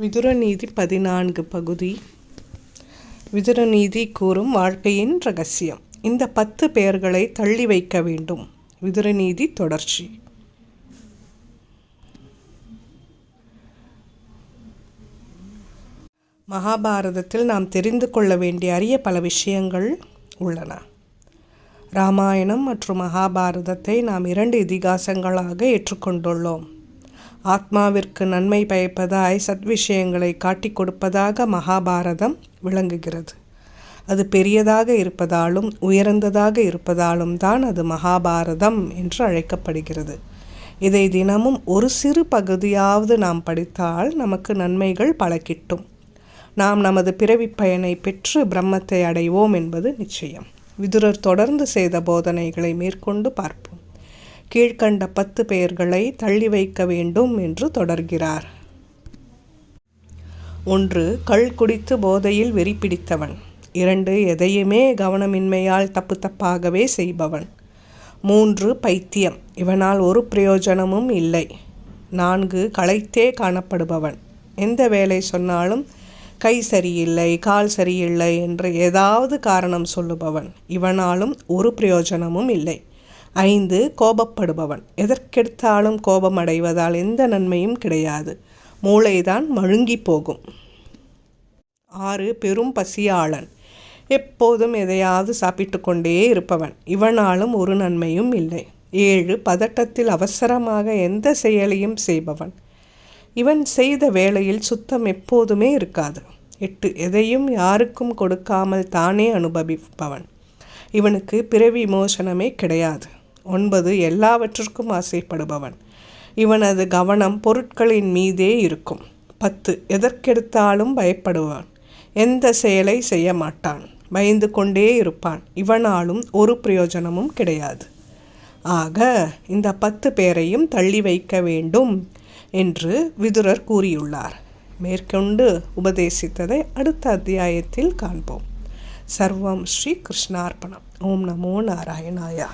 விதுரநீதி பதினான்கு பகுதி. விதுரநீதி கூறும் வாழ்க்கையின் ரகசியம். இந்த பத்து பெயர்களை தள்ளி வைக்க வேண்டும். விதுரநீதி தொடர்ச்சி. மகாபாரதத்தில் நாம் தெரிந்து கொள்ள வேண்டிய அரிய பல விஷயங்கள் உள்ளன. ராமாயணம் மற்றும் மகாபாரதத்தை நாம் இரண்டு இதிகாசங்களாக ஏற்றுக்கொண்டுள்ளோம். ஆத்மாவிற்கு நன்மை பயப்பதாய் சத்விஷயங்களை காட்டிக் கொடுப்பதாக மகாபாரதம் விளங்குகிறது. அது பெரியதாக இருப்பதாலும் உயர்ந்ததாக இருப்பதாலும் தான் அது மகாபாரதம் என்று அழைக்கப்படுகிறது. இதை தினமும் ஒரு சிறு பகுதியாவது நாம் படித்தால் நமக்கு நன்மைகள் பல கிட்டும். நாம் நமது பிறவி பயனை பெற்று பிரம்மத்தை அடைவோம் என்பது நிச்சயம். விதுரர் தொடர்ந்து செய்த போதனைகளை மேற்கொண்டு பார்ப்போம். கீழ்கண்ட பத்து பெயர்களை தள்ளி வைக்க வேண்டும் என்று தொடர்கிறார். ஒன்று கள் குடித்து போதையில் வெறி பிடித்தவன். இரண்டு எதையுமே கவனமின்மையால் தப்பு தப்பாகவே செய்பவன். மூன்று பைத்தியம். இவனால் ஒரு பிரயோஜனமும் இல்லை. நான்கு களைத்தே காணப்படுபவன். எந்த வேலை சொன்னாலும் கை சரியில்லை கால் சரியில்லை என்று ஏதாவது காரணம் சொல்லுபவன். இவனாலும் ஒரு பிரயோஜனமும் இல்லை. ஐந்து கோபப்படுபவன். எதற்கெடுத்தாலும் கோபம் அடைவதால் எந்த நன்மையும் கிடையாது. மூளைதான் மழுங்கி போகும். ஆறு பெரும் பசியாளன். எப்போதும் எதையாவது சாப்பிட்டு கொண்டே இருப்பவன். இவனாலும் ஒரு நன்மையும் இல்லை. ஏழு பதட்டத்தில் அவசரமாக எந்த செயலையும் செய்பவன். இவன் செய்த வேளையில் சுத்தம் எப்போதுமே இருக்காது. எட்டு எதையும் யாருக்கும் கொடுக்காமல் தானே அனுபவிப்பவன். இவனுக்கு பிறவி மோசனமே கிடையாது. ஒன்பது எல்லாவற்றிற்கும் ஆசைப்படுபவன். இவனது கவனம் பொருட்களின் மீதே இருக்கும். பத்து எதற்கெடுத்தாலும் பயப்படுவான். எந்த செயலை செய்ய மாட்டான் பயந்து கொண்டே இருப்பான். இவனாலும் ஒரு பிரயோஜனமும் கிடையாது. ஆக இந்த பத்து பேரையும் தள்ளி வைக்க வேண்டும் என்று விதுரர் கூறியுள்ளார். மேற்கொண்டு உபதேசித்ததை அடுத்த அத்தியாயத்தில் காண்போம். சர்வம் ஸ்ரீ கிருஷ்ணார்ப்பணம் ஓம் நமோ நாராயணாயா.